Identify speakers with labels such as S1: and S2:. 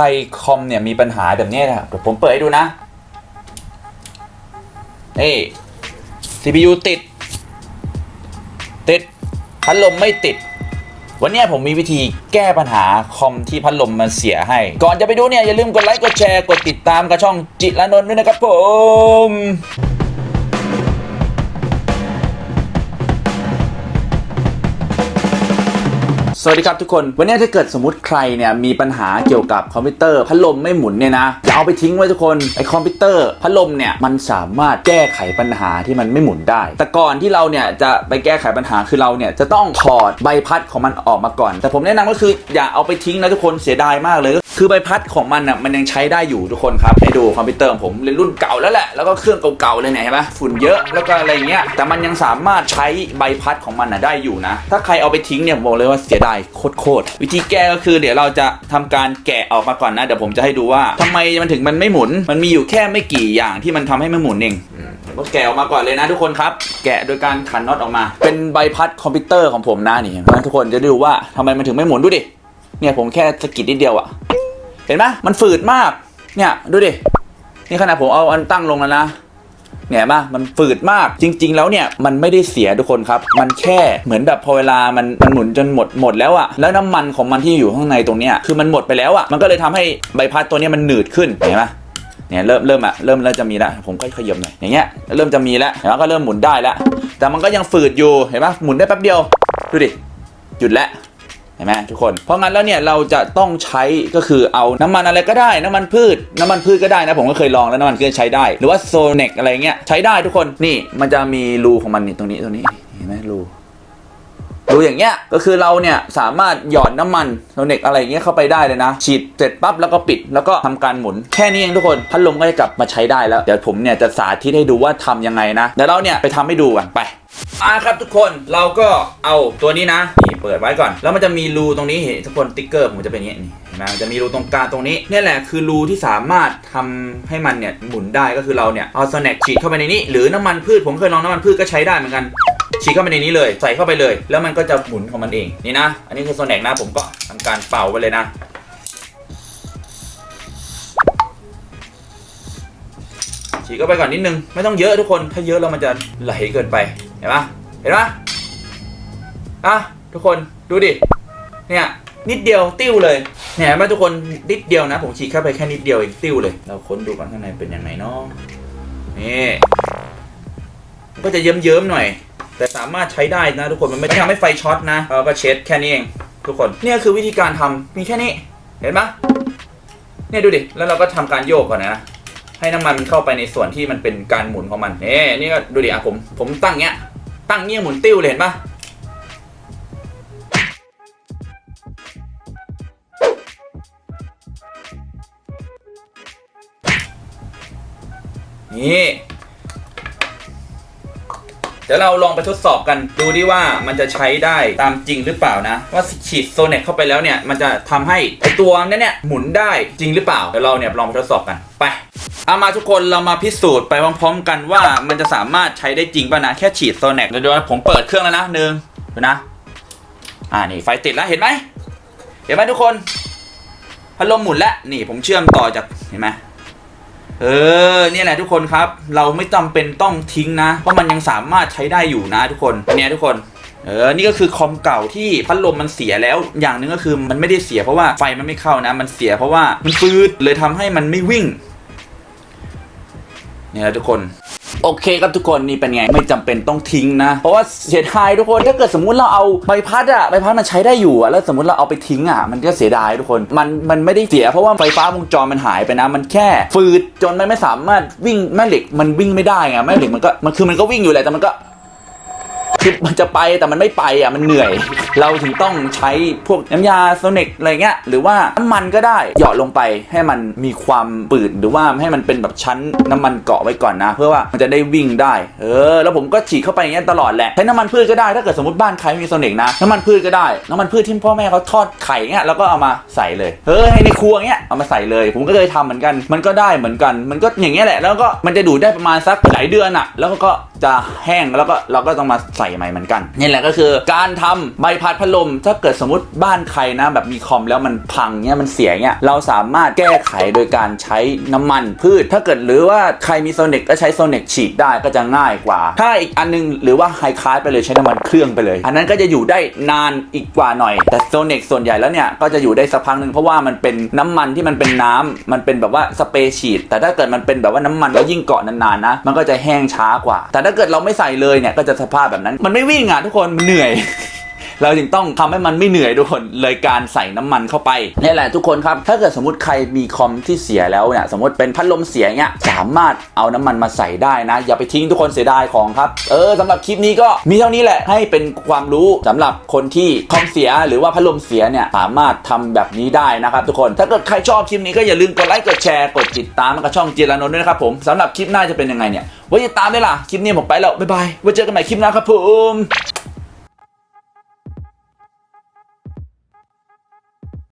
S1: รคอมเนี่ยมีปัญหาแบบนี้นะครับเดี๋ยวผมเปิดให้ดูนะนี่ CPU ติด ติด พัดลมไม่ติด วันนี้ผมมีวิธีแก้ปัญหาคอมที่พัดลมมันเสียให้ ก่อนจะไปดูเนี่ย อย่าลืมกดไลค์ กดแชร์ กดติดตามกับช่องจิตรนนท์ด้วยนะครับผม วัสดีครับทุกคน วันนี้ถ้าเกิดสมมติใครเนี่ยมีปัญหาเกี่ยวกับคอมพิวเตอร์พัดลมไม่หมุนเนี่ยนะอย่าเอาไปทิ้งไว้ทุกคนไอคอมพิวเตอร์พัดลมเนี่ยมันสามารถแก้ไขปัญหาที่มันไม่หมุนได้ แต่ก่อนที่เราเนี่ยจะไปแก้ไขปัญหาคือเราเนี่ยจะต้องถอดใบพัดของมันออกมาก่อน แต่ผมแนะนำก็คืออย่าเอาไปทิ้งนะทุกคนเสียดายมากเลยคือใบพัดของมันอะมันยังใช้ได้อยู่ทุกคนครับให้ดูคอมพิวเตอร์ผมเป็นรุ่นเก่าแล้วแหละแล้วก็เครื่องเก่าๆเลยเนี่ยเห็นไหมฝุ่นเยอะแล้วก็อะไรเงี้ยแต่มันยังสามารถใช้ใบพัดของมันอะได้อยู่นะ ถ้าใครเอาไปทิ้งเนี่ยผมบอกเลยว่าเสียดายโคตรๆวิธีแก้ก็คือเดี๋ยวเราจะทำการแกะออกมาก่อนนะ เดี๋ยวผมจะให้ดูว่าทำไมมันถึงมันไม่หมุน มันมีอยู่แค่ไม่กี่อย่างที่มันทำให้ไม่หมุนเองอืมผมก็แกะออกมาก่อนเลยนะทุกคนครับ แกะโดยการขันน็อตออกมา เป็นใบพัดคอมพิวเตอร์ของผมนะนี่เพราะฉะนั้นทุกคนจะได้ดูว่าทำไมมันถึงไม่หมุนดูดิเนี่ยผมแค่สะกิดนิดเดียวอะเห็นไหมมันฝืดมากเนี่ยดูดินี่ขนาดผมเอาอันตั้งลงแล้วนะ เนี่ยเห็นปะมันฝืดมากจริง ๆ แล้วเนี่ยมันไม่ได้เสียทุกคนครับ มันแค่เหมือนแบบพอเวลามันมันหมุนจนหมดหมดแล้วอะแล้วน้ำมันของมันที่อยู่ข้างในตรงเนี้ยคือมันหมดไปแล้วอะมันก็เลยทำให้ใบพัดตัวเนี้ยมันหนืดขึ้นเห็นปะเนี่ยเริ่มเริ่มอะเริ่มเริ่มจะมีแล้วผมก็ขยับหน่อยอย่างเงี้ยเริ่มจะมีแล้วแล้วก็เริ่มหมุนได้แล้วแต่มันก็ยังฝืดอยู่เห็นปะหมุนได้แป๊บเดียวดูดิหยุดแล้ว เห็นไหมทุกคน เพราะงั้นแล้วเนี่ยเราจะต้องใช้ก็คือเอาน้ำมันอะไรก็ได้ น้ำมันพืช น้ำมันพืชก็ได้นะผมก็เคยลองแล้วน้ำมันพืชใช้ได้ หรือว่าโซเนกอะไรเงี้ยใช้ได้ทุกคนนี่มันจะมีรูของมันนี่ตรงนี้ตรงนี้เห็นไหมรูรูอย่างเงี้ยก็คือเราเนี่ยสามารถหยอดน้ำมันโซเนกอะไรเงี้ยเข้าไปได้เลยนะ ฉีดเสร็จปั๊บแล้วก็ปิดแล้วก็ทำการหมุน แค่นี้เองทุกคนพัดลมก็จะกลับมาใช้ได้แล้ว เดี๋ยวผมเนี่ยจะสาธิตให้ดูว่าทำยังไงนะเดี๋ยวเราเนี่ยไปทำให้ดูกันไป อ่าครับทุกคนเราก็เอาตัวนี้นะนี่เปิดไว้ก่อน แล้วมันจะมีรูตรงนี้เห็นทุกคนติ๊กเกอร์ผมจะเป็นอย่างนี้นี่เห็นไหมมันจะมีรูตรงกลางตรงนี้นี่แหละคือรูที่สามารถทำให้มันเนี่ยหมุนได้ก็คือเราเนี่ยเอาสแน็คฉีดเข้าไปในนี้ หรือน้ำมันพืชผมเคยลองน้ำมันพืชก็ใช้ได้เหมือนกันฉีดเข้าไปในนี้เลยใส่เข้าไปเลย แล้วมันก็จะหมุนของมันเองนี่นะ อันนี้คือโซแนกนะผมก็ทำการเป่าไปเลยนะฉีดเข้าไปก่อนนิดนึงไม่ต้องเยอะทุกคนถ้าเยอะแล้วมันจะไหลเกินไป เห็นปะเห็นปะอะทุกคนดูดิ เนี่ยนิดเดียวติ้วเลยเนี่ยเห็นไหมทุกคนนิดเดียวนะ ผมฉีดเข้าไปแค่นิดเดียวเองติ้วเลย เราค้นดูก่อนข้างในเป็นยังไงเนาะนี่มันก็จะเยิ้มๆหน่อย แต่สามารถใช้ได้นะทุกคนมันไม่ทำให้ไฟช็อตนะเราก็เช็ดแค่นี้เองทุกคนเนี่ยคือวิธีการทำมีแค่นี้ เห็นปะเนี่ยดูดิแล้วเราก็ทำการโยกก่อนนะ ให้น้ำมันมันเข้าไปในส่วนที่มันเป็นการหมุนของมันเนี่นี่ก็ดูดิอะผมผมตั้งเงี้ย ตั้งเงี้ยหมุนติ้วเลยเห็นปะนี่ เดี๋ยวเราลองไปทดสอบกันดูดิว่ามันจะใช้ได้ตามจริงหรือเปล่านะ ว่าฉีดโซเน็ตเข้าไปแล้วเนี่ย มันจะทำให้ตัวนั้นเนี่ยหมุนได้จริงหรือเปล่า เดี๋ยวเราเนี่ยลองไปทดสอบกันไป เอามาทุกคนเรามาพิสูจน์ไปพร้อมๆกันว่ามันจะสามารถใช้ได้จริงป่ะนะ แค่ฉีดโซเน็กเดี๋ยวผมเปิดเครื่องแล้วนะหนึ่งดูนะ อ่านี่ไฟติดแล้วเห็นไหมเห็นไหมทุกคนพัดลมหมุนแล้วนี่ผมเชื่อมต่อจากเห็นไหมเออเนี่ยแหละทุกคนครับ เราไม่จำเป็นต้องทิ้งนะ เพราะมันยังสามารถใช้ได้อยู่นะทุกคนเนี่ยทุกคนเออ นี่ก็คือคอมเก่าที่พัดลมมันเสียแล้ว อย่างหนึ่งก็คือมันไม่ได้เสียเพราะว่าไฟมันไม่เข้านะ มันเสียเพราะว่ามันฟืดเลยทำให้มันไม่วิ่ง นี่ยนะทุกคนโอเคครับทุกคนนี่เป็นไงไม่จำเป็นต้องทิ้งนะ เพราะว่าเสียดายทุกคนถ้าเกิดสมมุติเราเอาใบพัดอะใบพัดมันใช้ได้อยู่อะแล้วสมมติเราเอาไปทิ้งอะมันก็เสียดายทุกคนมันมันไม่ได้เสีย เพราะว่าไฟฟ้าวงจรมันหายไปนะ มันแค่ฟืดจนมันไม่สามารถวิ่งแม่เหล็กมันวิ่งไม่ได้ไงแม่เหล็กมันก็มันคือมันก็วิ่งอยู่แหละแต่มันก็ คือมันจะไปแต่มันไม่ไปอะมันเหนื่อย เราถึงต้องใช้พวกน้ำยาโซนิกอะไรเงี้ยหรือว่าน้ำมันก็ได้หยอดลงไปให้มันมีความปืดหรือว่าให้มันเป็นแบบชั้นน้ำมันเกาะไว้ก่อนนะ เพื่อว่ามันจะได้วิ่งได้เออแล้วผมก็ฉีดเข้าไปอย่างเงี้ยตลอดแหละใช้น้ำมันพืชก็ได้ถ้าเกิดสมมติบ้านใครไม่มีโซนิกนะน้ำมันพืชก็ได้น้ำมันพืชที่พ่อแม่เขาทอดไข่เงี้ยแล้วก็เอามาใส่เลยเออให้ในครัวเงี้ยเอามาใส่เลย ผมก็เคยทำเหมือนกัน มันก็ได้เหมือนกัน มันก็อย่างเงี้ยแหละแล้วก็มันจะดูดได้ประมาณสักหลายเดือนอะแล้วก็ จะแห้งแล้วก็เราก็ต้องมาใส่ใหม่เหมือนกันนี่แหละก็คือ การทำใบพัดพัดลม ถ้าเกิดสมมติบ้านใครนะ แบบมีคอมแล้วมันพังเนี่ยมันเสียเนี่ยเราสามารถแก้ไขโดยการใช้น้ำมันพืช ถ้าเกิดหรือว่าใครมีโซเน็กก็ใช้โซเน็กฉีดได้ก็จะง่ายกว่า ถ้าอีกอันนึงหรือว่าไฮคลาสไปเลยใช้น้ำมันเครื่องไปเลย อันนั้นก็จะอยู่ได้นานอีกกว่าหน่อย แต่โซเน็กส่วนใหญ่แล้วเนี่ยก็จะอยู่ได้สักพักหนึ่งเพราะว่ามันเป็นน้ำมันที่มันเป็นน้ำมันเป็นแบบว่าสเปรย์ฉีดแต่ถ้าเกิดมันเป็นแบบว่าน้ำมันแล้วยิ่งเกาะนานๆนะมันก็จะแห้งช้ากว่าแต่ถ้าเกิดเราไม่ใส่เลยเนี่ยก็จะสภาพแบบนั้น มันไม่วิ่งอะทุกคนมันเหนื่อยเราจึงต้องทำให้มันไม่เหนื่อยทุกคนเลยการใส่น้ำมันเข้าไปนี่แหละทุกคนครับ ถ้าเกิดสมมติใครมีคอมที่เสียแล้วเนี่ยสมมติเป็นพัดลมเสียเงี้ยสามารถเอาน้ำมันมาใส่ได้นะ อย่าไปทิ้งทุกคนเสียดายของครับ เออสำหรับคลิปนี้ก็มีเท่านี้แหละให้เป็นความรู้สำหรับคนที่คอมเสียหรือว่าพัดลมเสียเนี่ยสามารถทำแบบนี้ได้นะครับทุกคนถ้าเกิดใครชอบคลิปนี้ก็อย่าลืมกดไลค์กดแชร์กดติดตามแล้วก็ช่องเจรานนท์ด้วยนะครับผมสำหรับคลิปหน้าจะเป็นยังไงเนี่ย ไว้ติดตามได้ล่ะ คลิปนี้ผมไปแล้ว บ๊ายบายไว้เจอกันใหม่คลิปหน้าครับผม